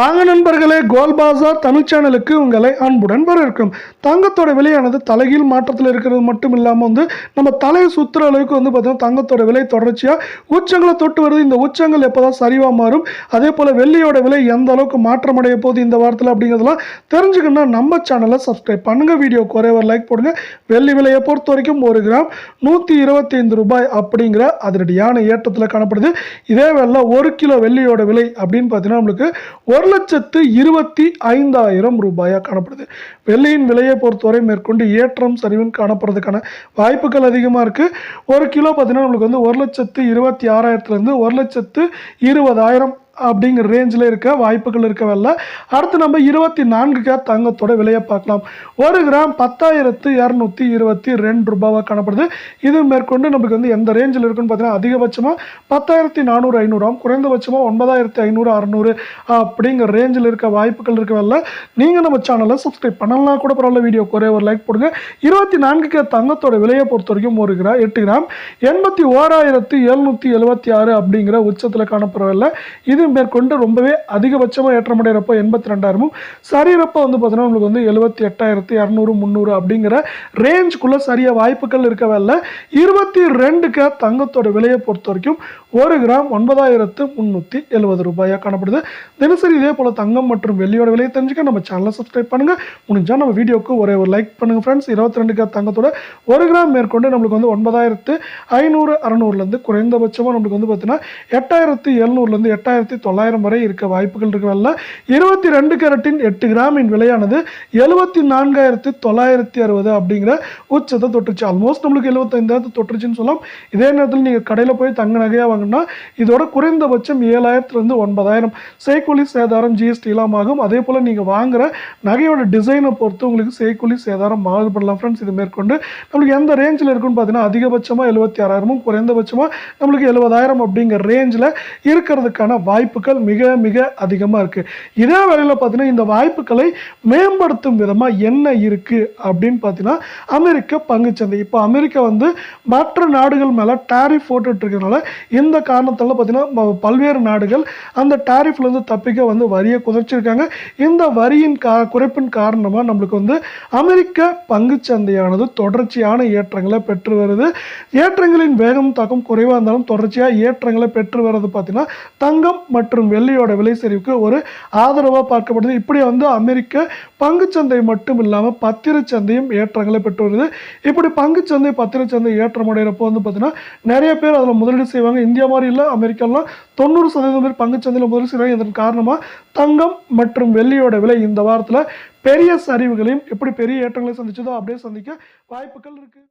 வாங்க நண்பர்களே கோல் பாசார் தமிழ் சேனலுக்கு உங்களை அன்புடன் வரவேற்கும். தங்கத்தோட விலையானது தலைகீழ் மாற்றத்தில் இருக்கிறது மட்டும் இல்லாமல் வந்து நம்ம தலையை சுற்றுற அளவுக்கு வந்து பார்த்தீங்கன்னா தங்கத்தோட விலை தொடர்ச்சியாக உச்சங்களை தொட்டு வருது. இந்த உச்சங்கள் எப்போ தான் சரிவாக மாறும்? அதே போல் வெள்ளியோட விலை எந்த அளவுக்கு மாற்றமடைய போகுது இந்த வாரத்தில் அப்படிங்கிறதெல்லாம் தெரிஞ்சுக்கணும்னா நம்ம சேனலை சப்ஸ்கிரைப் பண்ணுங்கள் வீடியோ குறைவர் ஒரு லைக் போடுங்க. வெள்ளி விலையை பொறுத்த வரைக்கும் ஒரு கிராம் நூற்றி இருபத்தைந்து ரூபாய் அப்படிங்கிற அதிரடியான ஏற்றத்தில் காணப்படுது. இதே வேலை ஒரு கிலோ வெள்ளியோட விலை அப்படின்னு பார்த்தீங்கன்னா நம்மளுக்கு ஒரு லட்சத்து இருபத்தி ஐந்தாயிரம் ரூபாயாக காணப்படுது. வெள்ளியின் விலையை பொறுத்தவரை மேற்கொண்டு ஏற்றம் சரிவும் காணப்படுறதுக்கான வாய்ப்புகள் அதிகமாக இருக்குது ஒரு கிலோ பார்த்தீங்கன்னா நம்மளுக்கு வந்து ஒரு லட்சத்து இருபத்தி ஆறாயிரத்துலேருந்து ஒரு லட்சத்து இருபதாயிரம் அப்படிங்கிற ரேஞ்சில் இருக்க வாய்ப்புகள் இருக்கவில்ல. அடுத்து நம்ம இருபத்தி நான்கு கிராம் தங்கத்தோட விலையை பார்க்கலாம். ஒரு கிராம் பத்தாயிரத்து இரநூத்தி இருபத்தி ரெண்டு ரூபாவாக காணப்படுது. இது மேற்கொண்டு நமக்கு வந்து எந்த ரேஞ்சில் இருக்குன்னு பார்த்தீங்கன்னா அதிகபட்சமாக பத்தாயிரத்தி நானூறு ஐநூறாம் குறைந்தபட்சமாக ஒன்பதாயிரத்தி ஐநூறு அறநூறு அப்படிங்கிற ரேஞ்சில் இருக்க வாய்ப்புகள் இருக்கவில்ல. நீங்கள் நம்ம சேனலை சப்ஸ்கிரைப் பண்ணலாம் கூட பரவாயில்ல வீடியோ குறைய ஒரு லைக் போடுங்க. இருபத்தி நான்கு கிராம் தங்கத்தோட விலையை பொறுத்த வரைக்கும் ஒரு கிராம் எட்டு கிராம் எண்பத்தி ஓராயிரத்து எழுநூற்றி எழுபத்தி ஆறு அப்படிங்கிற உச்சத்தில் காணப்படவில்லை. இது மேற்கொண்டு ரொம்பவே அதிகபட்சமாக ஏற்றமடைகிறப்போ எண்பத்தி ரெண்டாயிரமும் சரியறப்போ வந்து பார்த்தீங்கன்னா நம்மளுக்கு வந்து எழுபத்தி எட்டாயிரத்தி இரநூறு முந்நூறு அப்படிங்கிற ரேஞ்சுக்குள்ளே சரியாக வாய்ப்புகள் இருக்கவே இல்லை. இருபத்தி ரெண்டுக்கு தங்கத்தோட விலையை பொறுத்த வரைக்கும் ஒரு கிராம் ஒன்பதாயிரத்து முந்நூற்றி எழுபது ரூபாயாக காணப்படுது. தினசரி இதே போல் தங்கம் மற்றும் வெள்ளியோட விலையை தெரிஞ்சுக்க நம்ம சேனலை சப்ஸ்கிரைப் பண்ணுங்கள் முடிஞ்சால் நம்ம வீடியோக்கு ஒரே ஒரு லைக் பண்ணுங்கள் ஃப்ரெண்ட்ஸ் இருபத்தி ரெண்டுக்கு தங்கத்தோட ஒரு கிராம் மேற்கொண்டு நம்மளுக்கு வந்து ஒன்பதாயிரத்து ஐநூறு அறநூறுலேருந்து குறைந்தபட்சமாக நம்மளுக்கு வந்து பார்த்தீங்கன்னா எட்டாயிரத்து எழுநூறுலேருந்து எட்டாயிரத்து தொள்ளாயிரம் வரை இருக்க வாய்ப்புகள் இருக்கவில்ல இருபத்தி ரெண்டு கேரட்டின் எட்டு கிராமின் விலையானது எழுபத்தி நான்காயிரத்து தொள்ளாயிரத்தி அறுபது அப்படிங்கிற உச்சத்தை தொட்டுச்சு. ஆல்மோஸ்ட் நம்மளுக்கு எழுபத்தைந்தாயிரத்து தொட்டுருச்சுன்னு சொல்லலாம். இதே நேரத்தில் நீங்கள் கடையில் போய் தங்க நகையாக வாங்கினா இதோட குறைந்தபட்சம் ஏழாயிரத்துலேருந்து ஒன்பதாயிரம். செய்கூலி சேதாரம் ஜிஎஸ்டி எல்லாம் ஆகும். அதே போல் நீங்கள் வாங்குற நகையோட டிசைனை பொறுத்து உங்களுக்கு செய்கூலி சேதாரம் மாறுபடலாம் ஃப்ரெண்ட்ஸ் இது மேற்கொண்டு நம்மளுக்கு எந்த ரேஞ்சில் இருக்குன்னு பார்த்தீங்கன்னா அதிகபட்சமாக எழுபத்தி ஆறாயிரமும் குறைந்தபட்சமாக நம்மளுக்கு எழுபதாயிரம் அப்படிங்கிற ரேஞ்சில் இருக்கிறதுக்கான வாய்ப்புகள் மிக மிக அதிகமாக இருக்குது இதே வேளையில் பார்த்தீங்கன்னா இந்த வாய்ப்புகளை மேம்படுத்தும் விதமாக என்ன இருக்குது அப்படின்னு பார்த்தீங்கன்னா அமெரிக்க பங்குச்சந்தை. இப்போ அமெரிக்கா வந்து மற்ற நாடுகள் மேலே டாரிஃப் போட்டுட்டு இந்த காரணத்தால் பார்த்தீங்கன்னா பல்வேறு நாடுகள் அந்த டேரிஃப்லேருந்து தப்பிக்க வந்து வரியை குறைச்சிருக்காங்க இந்த வரியின் கா குறைப்பின் காரணமாக நம்மளுக்கு வந்து அமெரிக்க பங்குச்சந்தையானது தொடர்ச்சியான ஏற்றங்களை பெற்று வருது. ஏற்றங்களின் வேகம் தாக்கம் குறைவாக இருந்தாலும் தொடர்ச்சியாக ஏற்றங்களை பெற்று வர்றது பார்த்தீங்கன்னா தங்கம் மற்றும் வெள்ளியோட விலை சரிவுக்கு ஒரு ஆதரவாக பார்க்கப்படுது. இப்படி வந்து அமெரிக்க பங்குச்சந்தை மட்டும் இல்லாமல் பத்திரச்சந்தையும் ஏற்றங்களை பெற்று வருது. இப்படி பங்குச்சந்தை பத்திரச்சந்தை ஏற்றம் அடைகிறப்போ வந்து பார்த்தீங்கன்னா நிறைய பேர் அதில் முதலீடு செய்வாங்க. இந்தியா மாதிரி இல்லை அமெரிக்காலாம் தொண்ணூறு சதவீதம் பேர் பங்குச்சந்தையில் முதலீடு செய்கிறாங்க இதன் காரணமாக தங்கம் மற்றும் வெள்ளியோட விலை இந்த வாரத்தில் பெரிய சரிவுகளையும் எப்படி பெரிய ஏற்றங்களையும் சந்திச்சதோ அப்படியே சந்திக்க வாய்ப்புகள் இருக்குது